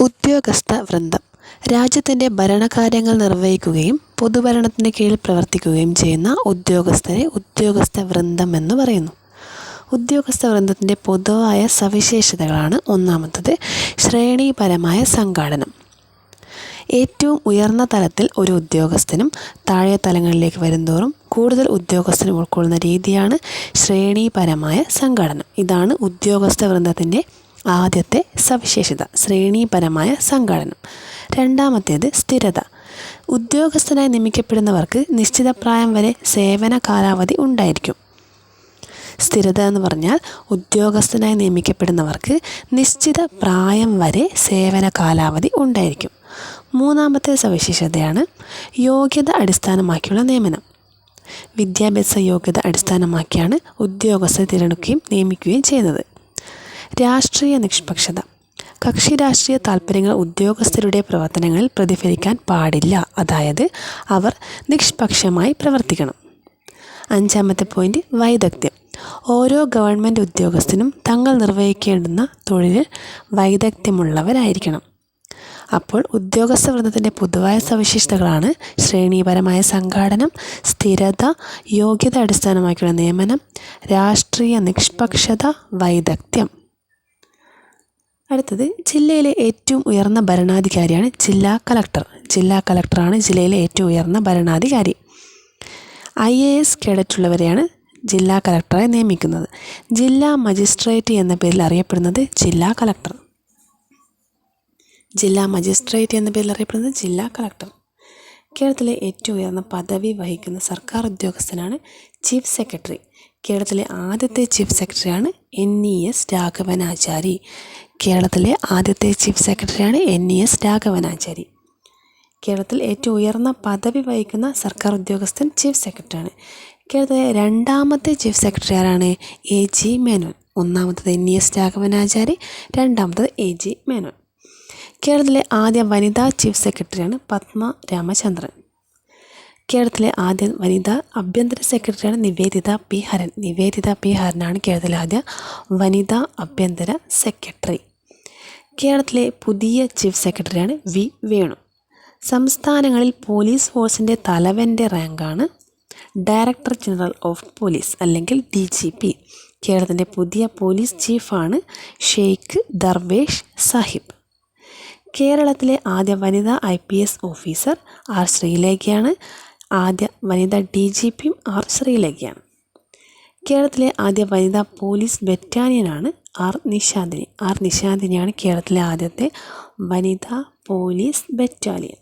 ഉദ്യോഗസ്ഥ വൃന്ദം രാജ്യത്തിന്റെ ഭരണകാര്യങ്ങൾ നിർവഹിക്കുകയും പൊതുഭരണത്തിന് കീഴിൽ പ്രവർത്തിക്കുകയും ചെയ്യുന്ന ഉദ്യോഗസ്ഥരെ ഉദ്യോഗസ്ഥ വൃന്ദം എന്ന് പറയുന്നു. ഉദ്യോഗസ്ഥ വൃന്ദത്തിന്റെ പൊതുവായ സവിശേഷതകളാണ് ഒന്നാമത്തത് ശ്രേണീപരമായ സംഘാടനം. ഏറ്റവും ഉയർന്ന തലത്തിൽ ഒരു ഉദ്യോഗസ്ഥനും താഴെ തലങ്ങളിലേക്ക് വരുന്തോറും കൂടുതൽ ഉദ്യോഗസ്ഥനും ഉൾക്കൊള്ളുന്ന രീതിയാണ് ശ്രേണീപരമായ സംഘടന. ഇതാണ് ഉദ്യോഗസ്ഥ വൃന്ദത്തിന്റെ ആദ്യത്തെ സവിശേഷത ശ്രേണീപരമായ സംഘടനം. രണ്ടാമത്തേത് സ്ഥിരത. ഉദ്യോഗസ്ഥനായി നിയമിക്കപ്പെടുന്നവർക്ക് നിശ്ചിത പ്രായം വരെ സേവന കാലാവധി ഉണ്ടായിരിക്കും. സ്ഥിരത എന്ന് പറഞ്ഞാൽ ഉദ്യോഗസ്ഥനായി നിയമിക്കപ്പെടുന്നവർക്ക് നിശ്ചിത പ്രായം വരെ സേവന കാലാവധി ഉണ്ടായിരിക്കും. മൂന്നാമത്തെ സവിശേഷതയാണ് യോഗ്യത അടിസ്ഥാനമാക്കിയുള്ള നിയമനം. വിദ്യാഭ്യാസ യോഗ്യത അടിസ്ഥാനമാക്കിയാണ് ഉദ്യോഗസ്ഥരെ തിരഞ്ഞെടുക്കുകയും നിയമിക്കുകയും ചെയ്യുന്നത്. രാഷ്ട്രീയ നിഷ്പക്ഷത. കക്ഷി രാഷ്ട്രീയ താൽപ്പര്യങ്ങൾ ഉദ്യോഗസ്ഥരുടെ പ്രവർത്തനങ്ങളിൽ പ്രതിഫലിക്കാൻ പാടില്ല. അതായത് അവർ നിഷ്പക്ഷമായി പ്രവർത്തിക്കണം. അഞ്ചാമത്തെ പോയിന്റ് വൈദഗ്ധ്യം. ഓരോ ഗവൺമെന്റ് ഉദ്യോഗസ്ഥനും തങ്ങൾ നിർവഹിക്കേണ്ടുന്ന തൊഴിലിൽ വൈദഗ്ധ്യമുള്ളവരായിരിക്കണം. അപ്പോൾ ഉദ്യോഗസ്ഥ വൃന്ദത്തിന്റെ പൊതുവായ സവിശേഷതകളാണ് ശ്രേണീപരമായ സംഘാടനം സ്ഥിരത യോഗ്യത അടിസ്ഥാനമാക്കിയുള്ള നിയമനം രാഷ്ട്രീയ നിഷ്പക്ഷത വൈദഗ്ധ്യം. അടുത്തത് ജില്ലയിലെ ഏറ്റവും ഉയർന്ന ഭരണാധികാരിയാണ് ജില്ലാ കളക്ടർ ജില്ലാ കളക്ടറാണ് ജില്ലയിലെ ഏറ്റവും ഉയർന്ന ഭരണാധികാരി. ഐ എ എസ് കേഡറ്റുള്ളവരെയാണ് ജില്ലാ കളക്ടറായി നിയമിക്കുന്നത്. ജില്ലാ മജിസ്ട്രേറ്റ് എന്ന പേരിൽ അറിയപ്പെടുന്നത് ജില്ലാ കളക്ടർ ജില്ലാ മജിസ്ട്രേറ്റ് എന്ന പേരിൽ അറിയപ്പെടുന്നത് ജില്ലാ കളക്ടർ കേരളത്തിലെ ഏറ്റവും ഉയർന്ന പദവി വഹിക്കുന്ന സർക്കാർ ഉദ്യോഗസ്ഥനാണ് ചീഫ് സെക്രട്ടറി. കേരളത്തിലെ ആദ്യത്തെ ചീഫ് സെക്രട്ടറിയാണ് എൻ ഇ എസ് രാഘവനാചാരി കേരളത്തിലെ ആദ്യത്തെ ചീഫ് സെക്രട്ടറിയാണ് എൻ ഇ എസ് രാഘവനാചാരി. കേരളത്തിൽ ഏറ്റവും ഉയർന്ന പദവി വഹിക്കുന്ന സർക്കാർ ഉദ്യോഗസ്ഥൻ ചീഫ് സെക്രട്ടറിയാണ്. കേരളത്തിലെ രണ്ടാമത്തെ ചീഫ് സെക്രട്ടറി ആരാണ് എ ജി മേനോൻ. ഒന്നാമത്തത് എൻ ഇ എസ് രാഘവനാചാരി രണ്ടാമത്തത് എ ജി മേനോൻ. കേരളത്തിലെ ആദ്യ വനിതാ ചീഫ് സെക്രട്ടറിയാണ് പത്മ രാമചന്ദ്രൻ. കേരളത്തിലെ ആദ്യ വനിതാ ആഭ്യന്തര സെക്രട്ടറിയാണ് നിവേദിത പി ഹരൻ. നിവേദിത പി ഹരനാണ് കേരളത്തിലെ ആദ്യ വനിതാ ആഭ്യന്തര സെക്രട്ടറി. കേരളത്തിലെ പുതിയ ചീഫ് സെക്രട്ടറിയാണ് വി വേണു. സംസ്ഥാനങ്ങളിൽ പോലീസ് ഫോഴ്സിന്റെ തലവന്റെ റാങ്കാണ് ഡയറക്ടർ ജനറൽ ഓഫ് പോലീസ് അല്ലെങ്കിൽ ഡി ജി പി. കേരളത്തിന്റെ പുതിയ പോലീസ് ചീഫാണ് ഷെയ്ഖ് ദർവേഷ് സാഹിബ്. കേരളത്തിലെ ആദ്യ വനിതാ I P S officer R ശ്രീലേഖയാണ്. ആദ്യ വനിതാ ഡി ജി പിയും ആർ ശ്രീലേഖയാണ്. കേരളത്തിലെ ആദ്യ വനിതാ പോലീസ് ബറ്റാലിയനാണ് ആർ നിശാന്തിനി. ആർ നിശാന്തിനിയാണ് കേരളത്തിലെ ആദ്യത്തെ വനിതാ പോലീസ് ബറ്റാലിയൻ.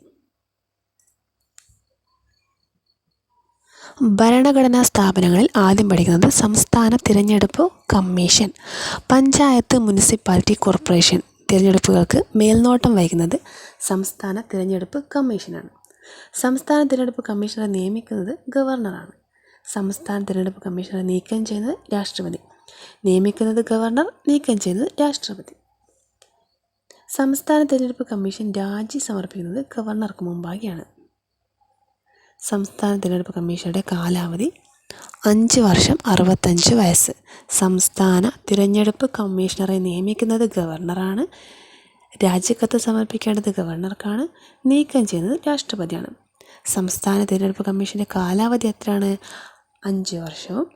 ഭരണഘടനാ സ്ഥാപനങ്ങളിൽ ആദ്യം പഠിക്കുന്നത് സംസ്ഥാന തിരഞ്ഞെടുപ്പ് കമ്മീഷൻ പഞ്ചായത്ത് മുനിസിപ്പാലിറ്റി കോർപ്പറേഷൻ. തിരഞ്ഞെടുപ്പുകൾക്ക് മേൽനോട്ടം വഹിക്കുന്നത് സംസ്ഥാന തിരഞ്ഞെടുപ്പ് കമ്മീഷനാണ്. സംസ്ഥാന തിരഞ്ഞെടുപ്പ് കമ്മീഷണറെ നിയമിക്കുന്നത് ഗവർണറാണ്. സംസ്ഥാന തിരഞ്ഞെടുപ്പ് കമ്മീഷണറെ നീക്കം ചെയ്യുന്നത് രാഷ്ട്രപതി. നിയമിക്കുന്നത് ഗവർണർ നീക്കം ചെയ്യുന്നത് രാഷ്ട്രപതി. സംസ്ഥാന തിരഞ്ഞെടുപ്പ് കമ്മീഷൻ രാജി സമർപ്പിക്കുന്നത് ഗവർണർക്ക് മുമ്പാകെയാണ്. സംസ്ഥാന തിരഞ്ഞെടുപ്പ് കമ്മീഷനുടെ കാലാവധി അഞ്ച് വർഷം അറുപത്തഞ്ച് വയസ്സ്. സംസ്ഥാന തിരഞ്ഞെടുപ്പ് കമ്മീഷണറെ നിയമിക്കുന്നത് ഗവർണറാണ്. രാജിക്കത്ത് സമർപ്പിക്കേണ്ടത് ഗവർണർക്കാണ്. നീക്കം ചെയ്യുന്നത് രാഷ്ട്രപതിയാണ്. സംസ്ഥാന തിരഞ്ഞെടുപ്പ് കമ്മീഷന്റെ കാലാവധി എത്രയാണ്? അഞ്ച് വർഷവും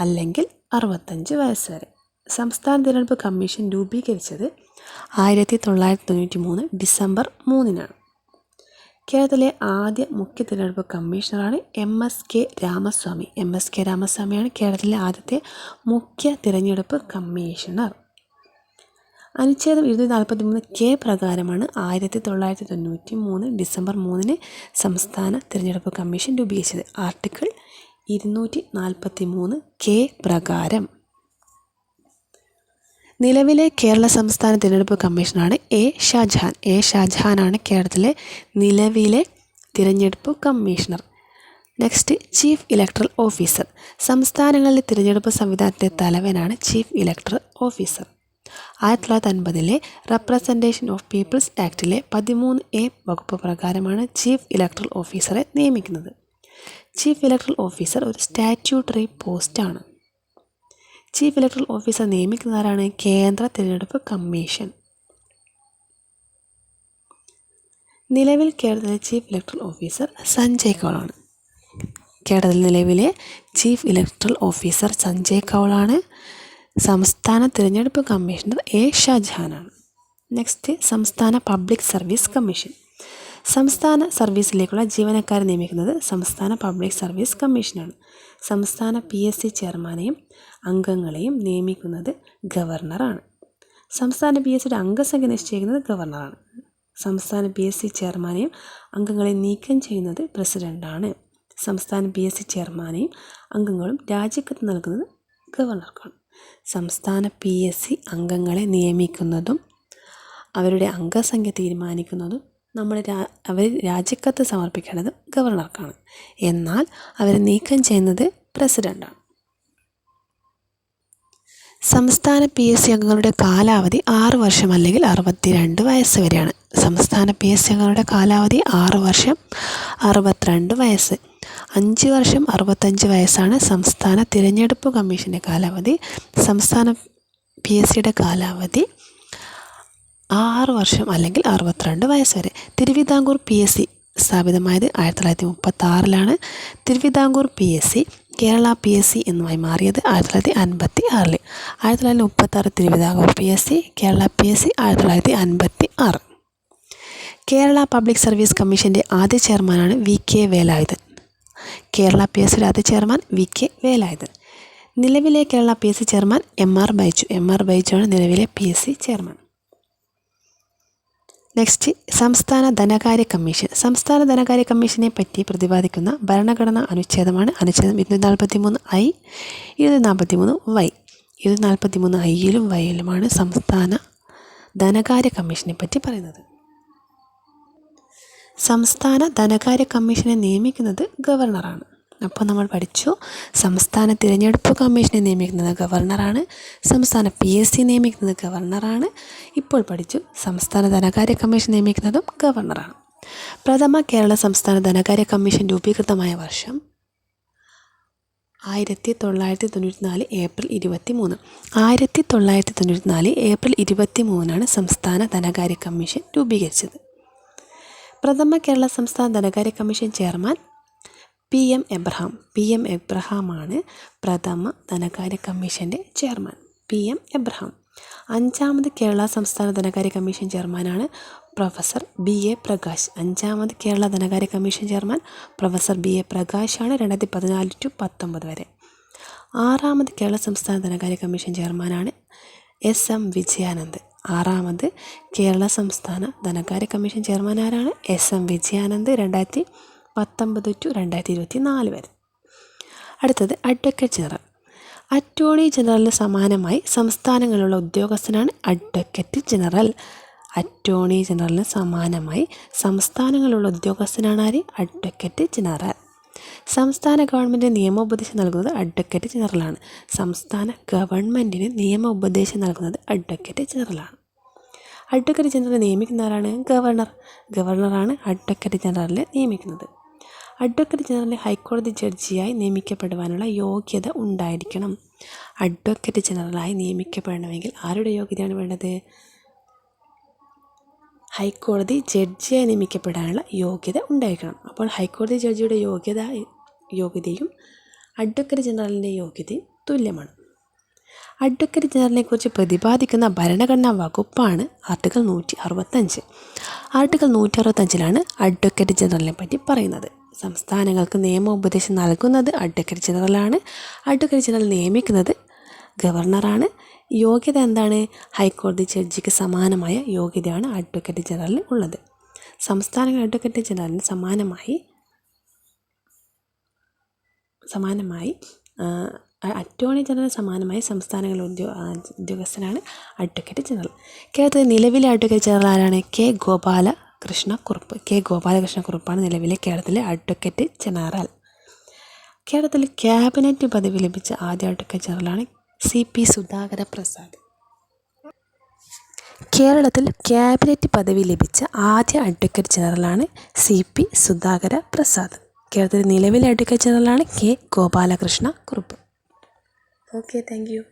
അല്ലെങ്കിൽ അറുപത്തഞ്ച് വയസ്സ് വരെ. സംസ്ഥാന തിരഞ്ഞെടുപ്പ് കമ്മീഷൻ രൂപീകരിച്ചത് ആയിരത്തി തൊള്ളായിരത്തി തൊണ്ണൂറ്റി മൂന്ന് ഡിസംബർ മൂന്നിനാണ്. കേരളത്തിലെ ആദ്യ മുഖ്യ തിരഞ്ഞെടുപ്പ് കമ്മീഷണറാണ് M S K Ramaswamy. M S K രാമസ്വാമിയാണ് കേരളത്തിലെ ആദ്യത്തെ മുഖ്യ തിരഞ്ഞെടുപ്പ് കമ്മീഷണർ. അനുച്ഛേദം ഇരുന്നൂറ്റി നാൽപ്പത്തി മൂന്ന് കെ പ്രകാരമാണ് ആയിരത്തി തൊള്ളായിരത്തി തൊണ്ണൂറ്റി മൂന്ന് ഡിസംബർ മൂന്നിന് സംസ്ഥാന തിരഞ്ഞെടുപ്പ് കമ്മീഷൻ രൂപീകരിച്ചത്. ആർട്ടിക്കിൾ ഇരുന്നൂറ്റി നാൽപ്പത്തി മൂന്ന് കെ പ്രകാരം. നിലവിലെ കേരള സംസ്ഥാന തിരഞ്ഞെടുപ്പ് കമ്മീഷനാണ് എ ഷാജഹാൻ. എ ഷാജഹാനാണ് കേരളത്തിലെ നിലവിലെ തിരഞ്ഞെടുപ്പ് commissioner. Next chief electoral officer. സംസ്ഥാനങ്ങളിലെ തിരഞ്ഞെടുപ്പ് സംവിധാനത്തിന്റെ തലവനാണ് ചീഫ് ഇലക്ടറൽ ഓഫീസർ. ആയിരത്തി തൊള്ളായിരത്തി അൻപതിലെ റെപ്രസെന്റേഷൻ ഓഫ് പീപ്പിൾസ് ആക്ടിലെ പതിമൂന്ന് എ വകുപ്പ് പ്രകാരമാണ് ചീഫ് ഇലക്ടറൽ ഓഫീസറെ നിയമിക്കുന്നത്. ചീഫ് ഇലക്ട്രൽ ഓഫീസർ ഒരു സ്റ്റാറ്റ്യൂട്ടറി പോസ്റ്റാണ് ചീഫ് ഇലക്ട്രൽ ഓഫീസർ നിയമിക്കുന്നതാരാണ് കേന്ദ്ര തിരഞ്ഞെടുപ്പ് കമ്മീഷൻ. നിലവിൽ കേരളത്തിലെ ചീഫ് ഇലക്ട്രൽ ഓഫീസർ സഞ്ജയ് കൗളാണ് കേരളത്തിൽ നിലവിലെ ചീഫ് ഇലക്ട്രൽ ഓഫീസർ സഞ്ജയ് കൗളാണ് സംസ്ഥാന തിരഞ്ഞെടുപ്പ് കമ്മീഷണർ എ ഷാജഹാനാണ് നെക്സ്റ്റ് സംസ്ഥാന പബ്ലിക് സർവീസ് കമ്മീഷൻ സംസ്ഥാന സർവീസിലേക്കുള്ള ജീവനക്കാരെ നിയമിക്കുന്നത് സംസ്ഥാന പബ്ലിക് സർവീസ് കമ്മീഷനാണ്. സംസ്ഥാന പി എസ് സി ചെയർമാനെയും അംഗങ്ങളെയും നിയമിക്കുന്നത് ഗവർണറാണ്. സംസ്ഥാന പി എസ് സിയുടെ അംഗസംഖ്യ നിശ്ചയിക്കുന്നത് ഗവർണറാണ്. സംസ്ഥാന പി എസ് സി ചെയർമാനെയും അംഗങ്ങളെ നീക്കം ചെയ്യുന്നത് പ്രസിഡന്റാണ് സംസ്ഥാന പി എസ് സി ചെയർമാനെയും അംഗങ്ങളും രാജിക്കത്ത് നൽകുന്നത് ഗവർണർക്കാണ്. സംസ്ഥാന പി എസ് സി അംഗങ്ങളെ നിയമിക്കുന്നതും അവരുടെ അംഗസംഖ്യ തീരുമാനിക്കുന്നതും നമ്മൾ അവർ രാജിക്കത്ത് സമർപ്പിക്കേണ്ടത് ഗവർണർക്കാണ്. എന്നാൽ അവരെ നീക്കം ചെയ്യുന്നത് പ്രസിഡന്റാണ് സംസ്ഥാന പി എസ് സി അംഗങ്ങളുടെ കാലാവധി ആറ് വർഷം അല്ലെങ്കിൽ അറുപത്തിരണ്ട് വയസ്സ് വരെയാണ്. സംസ്ഥാന പി എസ് സി അംഗങ്ങളുടെ കാലാവധി ആറ് വർഷം അറുപത്തിരണ്ട് വയസ്സ്. അഞ്ച് വർഷം അറുപത്തഞ്ച് വയസ്സാണ് സംസ്ഥാന തിരഞ്ഞെടുപ്പ് കമ്മീഷന്റെ കാലാവധി. സംസ്ഥാന പി എസ് സിയുടെ കാലാവധി ആറ് വർഷം അല്ലെങ്കിൽ അറുപത്തിരണ്ട് വയസ്സ് വരെ. തിരുവിതാംകൂർ പി എസ് സി സ്ഥാപിതമായത് ആയിരത്തി തൊള്ളായിരത്തി മുപ്പത്തി ആറിലാണ് Thiruvithamkoor P S C Kerala P S C എന്നുമായി മാറിയത് ആയിരത്തി തൊള്ളായിരത്തി അൻപത്തി ആറിൽ ആയിരത്തി തൊള്ളായിരത്തി മുപ്പത്തി ആറ് Thiruvithamkoor P S C Kerala P S C ആയിരത്തി തൊള്ളായിരത്തി അൻപത്തി ആറ് കേരള പബ്ലിക് സർവീസ് കമ്മീഷന്റെ ആദ്യ ചെയർമാനാണ് V K Velayudhan. Kerala P S സിയുടെ ആദ്യ ചെയർമാൻ വി കെ വേലായുധൻ. നിലവിലെ Kerala P S C chairman M R Baiju. M R Baiju ആണ് നിലവിലെ P S C chairman. Next സംസ്ഥാന ധനകാര്യ കമ്മീഷൻ. സംസ്ഥാന ധനകാര്യ കമ്മീഷനെ പറ്റി പ്രതിപാദിക്കുന്ന ഭരണഘടനാ അനുച്ഛേദമാണ് അനുച്ഛേദം ഇരുന്നൂറ്റി നാൽപ്പത്തി മൂന്ന് ഐ ഇരുന്നൂറ്റി നാൽപ്പത്തി മൂന്ന് വൈ. ഇരുന്നൂറ്റി നാൽപ്പത്തി മൂന്ന് ഐയിലും വൈയിലുമാണ് സംസ്ഥാന ധനകാര്യ കമ്മീഷനെ പറ്റി പറയുന്നത്. സംസ്ഥാന ധനകാര്യ കമ്മീഷനെ നിയമിക്കുന്നത് ഗവർണറാണ്. അപ്പോൾ നമ്മൾ പഠിച്ചു. സംസ്ഥാന തിരഞ്ഞെടുപ്പ് കമ്മീഷനെ നിയമിക്കുന്നത് ഗവർണറാണ്. സംസ്ഥാന പി എസ് സി നിയമിക്കുന്നത് ഗവർണറാണ്. ഇപ്പോൾ പഠിച്ചു. സംസ്ഥാന ധനകാര്യ കമ്മീഷൻ നിയമിക്കുന്നതും ഗവർണറാണ്. പ്രഥമ കേരള സംസ്ഥാന ധനകാര്യ കമ്മീഷൻ രൂപീകൃതമായ വർഷം ആയിരത്തി തൊള്ളായിരത്തി തൊണ്ണൂറ്റി നാല് ഏപ്രിൽ ഇരുപത്തി മൂന്ന് ആയിരത്തി തൊള്ളായിരത്തി തൊണ്ണൂറ്റി നാല് ഏപ്രിൽ ഇരുപത്തി മൂന്നാണ് സംസ്ഥാന ധനകാര്യ കമ്മീഷൻ രൂപീകരിച്ചത്. പ്രഥമ കേരള സംസ്ഥാന ധനകാര്യ commission chairman P M Abraham P M എബ്രഹാമാണ് പ്രഥമ ധനകാര്യ കമ്മീഷന്റെ ചെയർമാൻ. P M Abraham. അഞ്ചാമത് കേരള സംസ്ഥാന ധനകാര്യ കമ്മീഷൻ ചെയർമാനാണ് പ്രൊഫസർ ബി എ പ്രകാശ്. അഞ്ചാമത് കേരള ധനകാര്യ commission chairman professor B A പ്രകാശാണ് രണ്ടായിരത്തി പതിനാല് ടു പത്തൊമ്പത് വരെ. ആറാമത് കേരള സംസ്ഥാന ധനകാര്യ കമ്മീഷൻ ചെയർമാനാണ് എസ് എം വിജയാനന്ദ്. ആറാമത് കേരള സംസ്ഥാന ധനകാര്യ കമ്മീഷൻ ചെയർമാൻ ആരാണ് എസ് എം വിജയാനന്ദ് രണ്ടായിരത്തി പത്തൊമ്പത് ടു രണ്ടായിരത്തി ഇരുപത്തി നാല് വരെ. അടുത്തത് അഡ്വക്കേറ്റ് ജനറൽ. അറ്റോർണി ജനറലിന് സമാനമായി സംസ്ഥാനങ്ങളിലുള്ള ഉദ്യോഗസ്ഥനാണ് അഡ്വക്കേറ്റ് ജനറൽ. അറ്റോർണി ജനറലിന് സമാനമായി സംസ്ഥാനങ്ങളിലുള്ള ഉദ്യോഗസ്ഥനാണ് ആര്? Advocate general. സംസ്ഥാന ഗവൺമെന്റ് നിയമോപദേശം നൽകുന്നത് അഡ്വക്കേറ്റ് ജനറലാണ്. സംസ്ഥാന ഗവൺമെന്റിന് നിയമ ഉപദേശം നൽകുന്നത് അഡ്വക്കേറ്റ് ജനറലാണ്. അഡ്വക്കേറ്റ് ജനറൽ നിയമിക്കുന്ന ആരാണ് ഗവർണർ. ഗവർണറാണ് അഡ്വക്കേറ്റ് ജനറലിനെ നിയമിക്കുന്നത്. അഡ്വക്കേറ്റ് ജനറൽ ഹൈക്കോടതി ജഡ്ജിയായി നിയമിക്കപ്പെടുവാനുള്ള യോഗ്യത ഉണ്ടായിരിക്കണം. അഡ്വക്കറ്റ് ജനറലായി നിയമിക്കപ്പെടണമെങ്കിൽ ആരുടെ യോഗ്യതയാണ് വേണ്ടത്? ഹൈക്കോടതി ജഡ്ജിയായി നിയമിക്കപ്പെടാനുള്ള യോഗ്യത ഉണ്ടായിരിക്കണം. അപ്പോൾ ഹൈക്കോടതി ജഡ്ജിയുടെ യോഗ്യത യോഗ്യതയും അഡ്വക്കറ്റ് ജനറലിന്റെ യോഗ്യതയും തുല്യമാണ്. അഡ്വക്കറ്റ് ജനറലിനെ കുറിച്ച് പ്രതിപാദിക്കുന്ന ഭരണഘടനാ വകുപ്പാണ് ആർട്ടിക്കിൾ നൂറ്റി അറുപത്തഞ്ച്. ആർട്ടിക്കിൾ നൂറ്റി അറുപത്തഞ്ചിലാണ് അഡ്വക്കറ്റ് ജനറലിനെ പറ്റി പറയുന്നത്. സംസ്ഥാനങ്ങൾക്ക് നിയമോപദേശം നൽകുന്നത് അഡ്വക്കേറ്റ് ജനറലാണ്. അഡ്വക്കേറ്റ് ജനറൽ നിയമിക്കുന്നത് ഗവർണറാണ്. യോഗ്യത എന്താണ്? ഹൈക്കോടതി ജഡ്ജിക്ക് സമാനമായ യോഗ്യതയാണ് അഡ്വക്കേറ്റ് ജനറലിന് ഉള്ളത്. സംസ്ഥാനങ്ങൾ അഡ്വക്കേറ്റ് ജനറലിന് സമാനമായി സമാനമായി അറ്റോർണി ജനറൽ സമാനമായി സംസ്ഥാനങ്ങളിലെ ഉദ്യോ ഉദ്യോഗസ്ഥനാണ് അഡ്വക്കേറ്റ് ജനറൽ. കേരളത്തിലെ നിലവിലെ അഡ്വക്കേറ്റ് ജനറൽ ആരാണ്? കെ ഗോപാല കൃഷ്ണക്കുറുപ്പ് കെ ഗോപാലകൃഷ്ണക്കുറുപ്പാണ് നിലവിലെ കേരളത്തിലെ അഡ്വക്കേറ്റ് ജനറൽ. കേരളത്തിൽ ക്യാബിനറ്റ് പദവി ലഭിച്ച ആദ്യ അഡ്വക്കേറ്റ് ജനറലാണ് സി പി സുധാകര പ്രസാദ്. കേരളത്തിൽ ക്യാബിനറ്റ് പദവി ലഭിച്ച ആദ്യ അഡ്വക്കേറ്റ് ജനറലാണ് സി പി സുധാകര പ്രസാദ്. കേരളത്തിലെ നിലവിലെ advocate ജനറലാണ് K Gopalakrishna Kurup okay thank you